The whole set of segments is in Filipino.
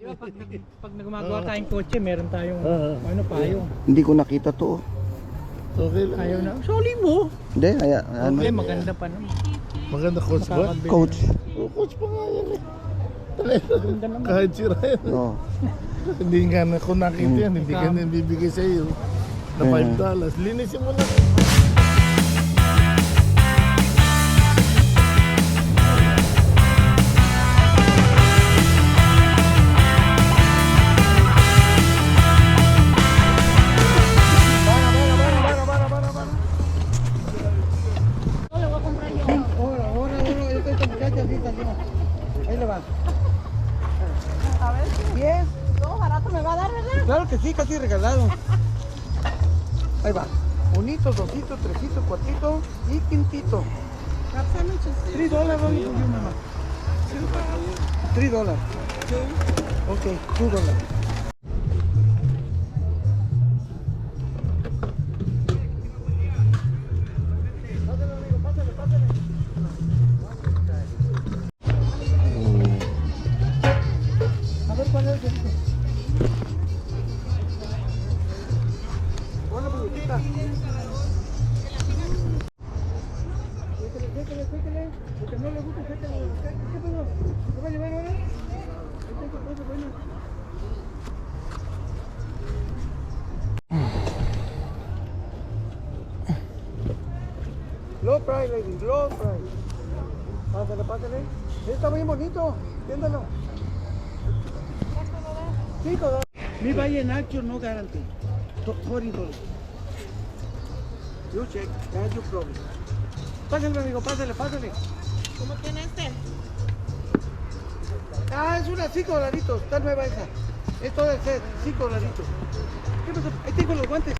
Di ba pag, nag- pag gumagawa tayong kotse, meron tayong Oo. ano payo. Hindi ko nakita to. Okay lang. Ayaw na. Soli mo. Hindi, kaya ano. Okay, maganda pa naman. Maganda coach ba? Makakabili Coach. Oh, coach pa nga yan eh. Talaga. Ganda naman. Kahit sira yan. No. hindi nga na kung nakita yan, hindi ka na bibigay sa iyo na Mm. 5 dollars. Linisin mo lang. Ahí va. Unito, dosito, tresito, cuatrito y quintito. Tres dólares. Tres dólares. Ok, two dólares. A ver cuál es el Low price, lady, low price. Pásale, pásale. Está bien bonito, tiéndalo. Cinco dólares. Mi Valle Nacho no garante. You check, that's your problem. Pásale, amigo, pásale, pásale. ¿Cómo tiene este? Ah, es una cinco dolaritos, está nueva esa. Es todo el set, cinco dolaritos. ¿Qué pasa? Ahí tengo los guantes.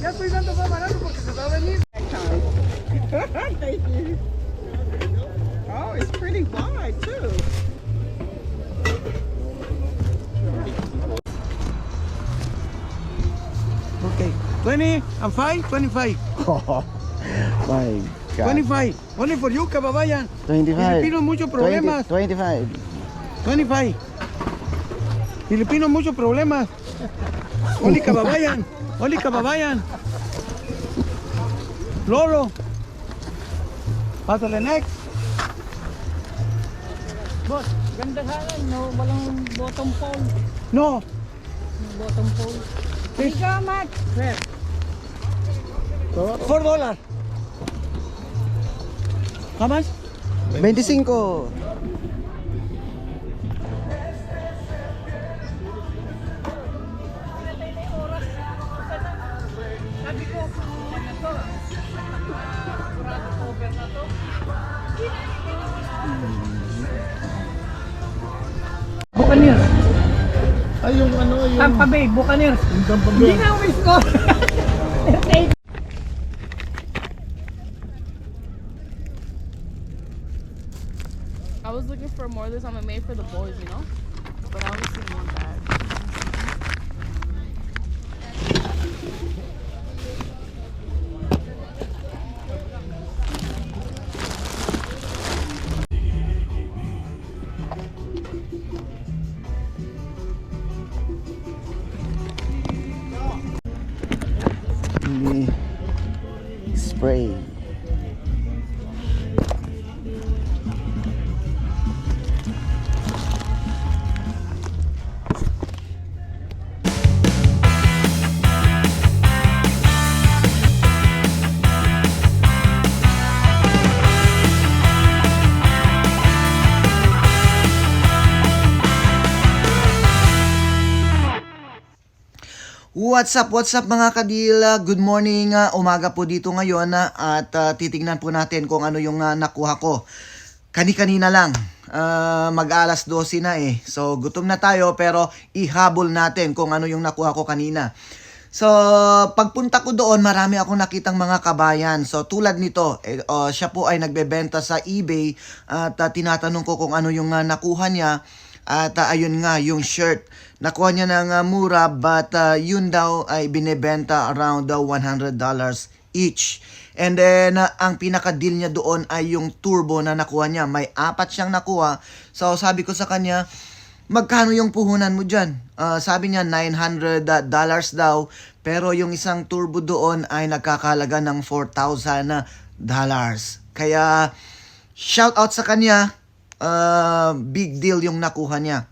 Ya estoy dando más barato porque se va a venir. Thank you. Oh, it's pretty wide too. Okay. 20 and 5, 25. My 25. Only for you, Cababayan. 25. Filipinos muchos problemas. 20, 25. 25. Filipinos muchos problemas. Only Cababayan. Only Cababayan. Lolo. Pásale next. Boss, ganda sana. No, walang bottom pole. No. Bottom pole. Please. How much? Where? Four dollars. How much? 25. Tampa Bay, Buccaneers. Hindi na ang ko. I was looking for more of this. I'm made for the boys, you know? But I was What's up, what's up mga kadila? Good morning, ah, umaga po dito ngayon ah, at ah, titingnan po natin kung ano yung ah, nakuha ko. Kani-kanina lang, ah, mag-alas 12 na eh. So gutom na tayo pero ihabol natin kung ano yung nakuha ko kanina. So, pagpunta ko doon, marami akong nakitang mga kabayan. So, tulad nito, eh, oh, siya po ay nagbebenta sa eBay at ah, tinatanong ko kung ano yung ah, nakuha niya. At ah, ayun nga, yung shirt. Nakuha niya ng ah, mura but ah, yun daw ay binebenta around ah, $100 each. And then, ah, ang pinaka-deal niya doon ay yung turbo na nakuha niya. May apat siyang nakuha. So, sabi ko sa kanya, magkano yung puhunan mo dyan? Ah, sabi niya, $900 dollars daw. Pero yung isang turbo doon ay nagkakalaga ng $4,000 dollars. Kaya, shout out sa kanya. Ah, big deal yung nakuha niya.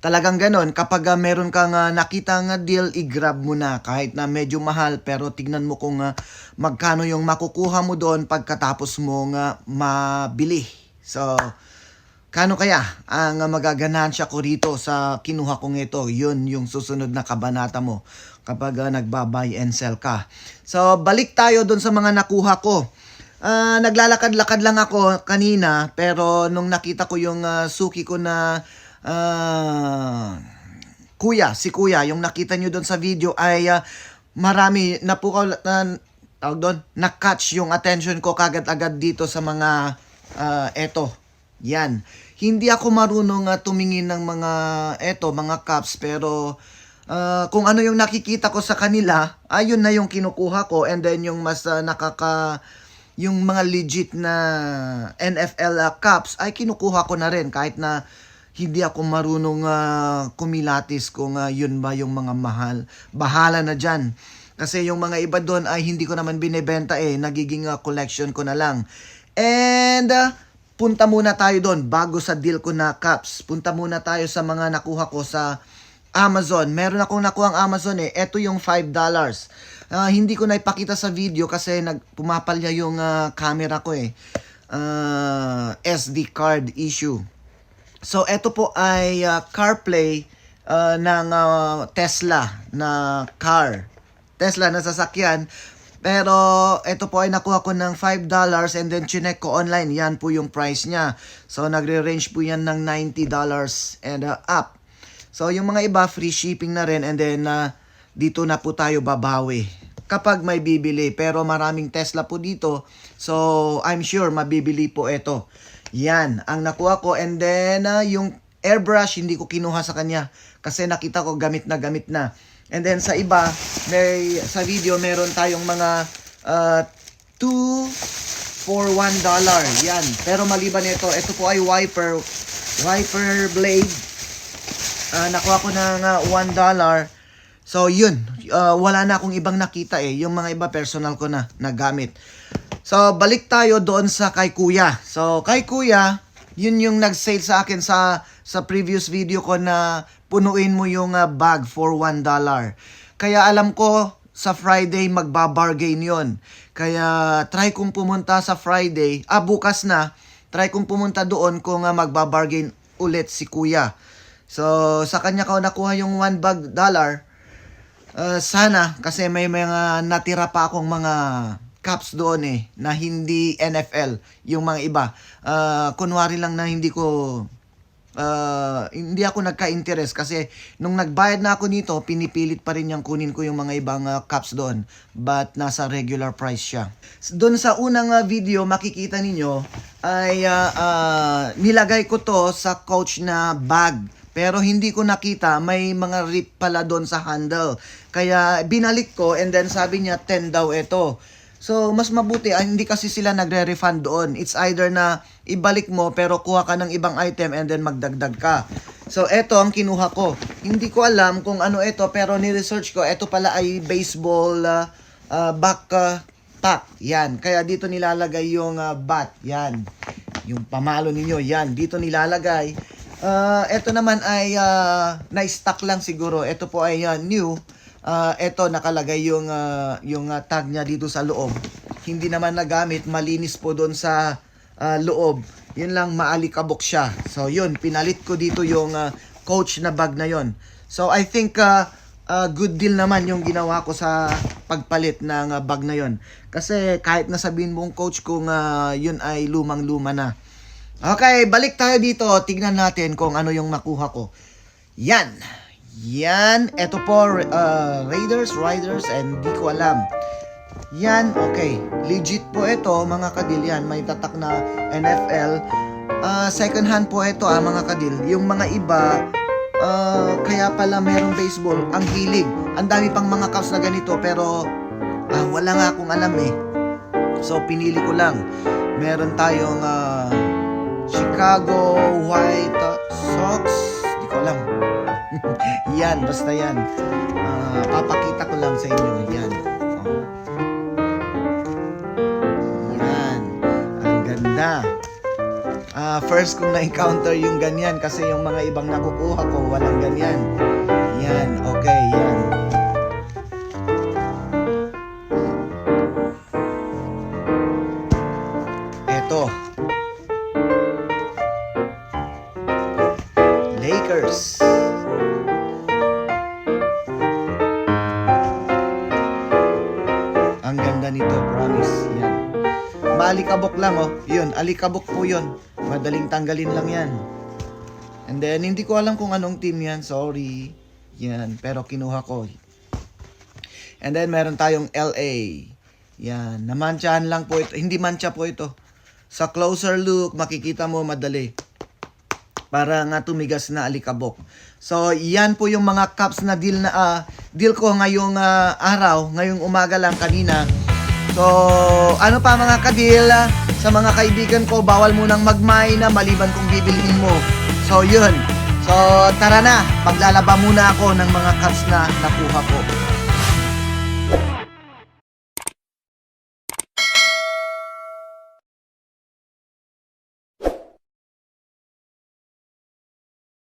Talagang ganon, kapag ah, meron kang uh, nakitang ah, deal, i-grab mo na kahit na medyo mahal pero tignan mo kung ah, magkano yung makukuha mo doon pagkatapos mong ah, mabili. So, kano kaya ang magaganansya ko rito sa kinuha kong ito? Yun yung susunod na kabanata mo kapag ah, nagba-buy and sell ka. So, balik tayo doon sa mga nakuha ko. Ah, naglalakad-lakad lang ako kanina pero nung nakita ko yung ah, suki ko na ah, kuya, si kuya, yung nakita nyo doon sa video ay ah, marami na po na tawag doon, na-catch yung attention ko kagad-agad dito sa mga ah, eto. Yan. Hindi ako marunong ah, tumingin ng mga eto, mga cups pero ah, kung ano yung nakikita ko sa kanila, ayun na yung kinukuha ko and then yung mas ah, nakaka yung mga legit na NFL uh, cups ay kinukuha ko na rin kahit na hindi ako marunong ah, kumilatis kung ah, yun ba yung mga mahal. Bahala na dyan. Kasi yung mga iba doon ay hindi ko naman binebenta eh. Nagiging ah, collection ko na lang. And ah, punta muna tayo doon bago sa deal ko na cups. Punta muna tayo sa mga nakuha ko sa Amazon. Meron akong nakuha ang Amazon eh. Ito yung $5. Ah, hindi ko na ipakita sa video kasi nag pumapalya yung ah, camera ko eh. Ah, SD card issue. So, ito po ay ah, CarPlay ah, ng ah, Tesla na car. Tesla na sasakyan. Pero, ito po ay nakuha ko ng $5 and then chinek ko online. Yan po yung price niya. So, nagre-range po yan ng $90 and ah, up. So, yung mga iba, free shipping na rin and then ah, dito na po tayo babawi kapag may bibili. Pero maraming Tesla po dito. So, I'm sure mabibili po ito. Yan, ang nakuha ko. And then, ah, yung airbrush, hindi ko kinuha sa kanya. Kasi nakita ko gamit na gamit na. And then sa iba, may, sa video, meron tayong mga uh, 2 for 1 dollar. Yan. Pero maliban nito, ito po ay wiper, wiper blade. Ah, nakuha ko ng ah, 1 dollar. So, yun. Uh, wala na akong ibang nakita eh. Yung mga iba personal ko na nagamit. So, balik tayo doon sa kay kuya. So, kay kuya, yun yung nag-sale sa akin sa sa previous video ko na punuin mo yung ah, bag for 1 dollar. Kaya alam ko sa Friday magbabargain yon. Kaya try kong pumunta sa Friday, ah bukas na, try kong pumunta doon kung uh, magbabargain ulit si kuya. So, sa kanya ko nakuha yung 1 bag dollar. Uh, sana kasi may mga natira pa akong mga caps doon eh na hindi NFL yung mga iba. Uh, kunwari lang na hindi ko uh, hindi ako nagka-interest kasi nung nagbayad na ako nito, pinipilit pa rin yung kunin ko yung mga ibang uh, caps doon. But nasa regular price siya. Doon sa unang uh, video, makikita ninyo, ay ah, ah, nilagay ko to sa coach na bag. Pero hindi ko nakita, may mga rip pala doon sa handle. Kaya binalik ko and then sabi niya 10 daw ito. So, mas mabuti, ah, hindi kasi sila nagre-refund doon. It's either na ibalik mo pero kuha ka ng ibang item and then magdagdag ka. So, eto ang kinuha ko. Hindi ko alam kung ano ito pero ni-research ko, ito pala ay baseball ah, ah, back ah, pack. Yan. Kaya dito nilalagay yung ah, bat. Yan. Yung pamalo ninyo. Yan. Dito nilalagay. Ah, ito naman ay ah, na-stock lang siguro. Ito po ay ah, new. Ah, ito nakalagay yung ah, yung ah, tag niya dito sa loob. Hindi naman nagamit, malinis po doon sa ah, loob. Yun lang maalikabok siya. So yun, pinalit ko dito yung ah, coach na bag na yon. So I think ah, ah, good deal naman yung ginawa ko sa pagpalit ng ah, bag na yon. Kasi kahit nasabihin mong coach kung ah, yun ay lumang-luma na. Okay, balik tayo dito. Tignan natin kung ano yung nakuha ko. Yan. Yan. Ito po, uh, Raiders, Riders, and di ko alam. Yan, okay. Legit po ito, mga kadil. Yan, may tatak na NFL. Ah, second hand po ito, ah, mga kadil. Yung mga iba, ah, kaya pala merong baseball. Ang hilig. Ang dami pang mga cups na ganito, pero ah, wala nga akong alam eh. So, pinili ko lang. Meron tayong ah, Chicago White Sox. Di ko alam. yan, basta yan. Ah, papakita ko lang sa inyo. Yan. Oh. Yan. Ang ganda. Ah, first kong na-encounter yung ganyan kasi yung mga ibang nakukuha ko walang ganyan. Alikabok po yun. Madaling tanggalin lang yan. And then, hindi ko alam kung anong team yan. Sorry. Yan, pero kinuha ko. And then, meron tayong LA. Yan, namantsahan lang po ito. Hindi mancha po ito. Sa closer look, makikita mo madali. Para nga tumigas na alikabok. So, yan po yung mga cups na deal na ah, deal ko ngayong ah, araw, ngayong umaga lang kanina. So, ano pa mga kadil, ah, sa mga kaibigan ko, bawal munang magmay na maliban kung bibilhin mo. So, yun. So, tara na, paglalaba muna ako ng mga cups na nakuha ko.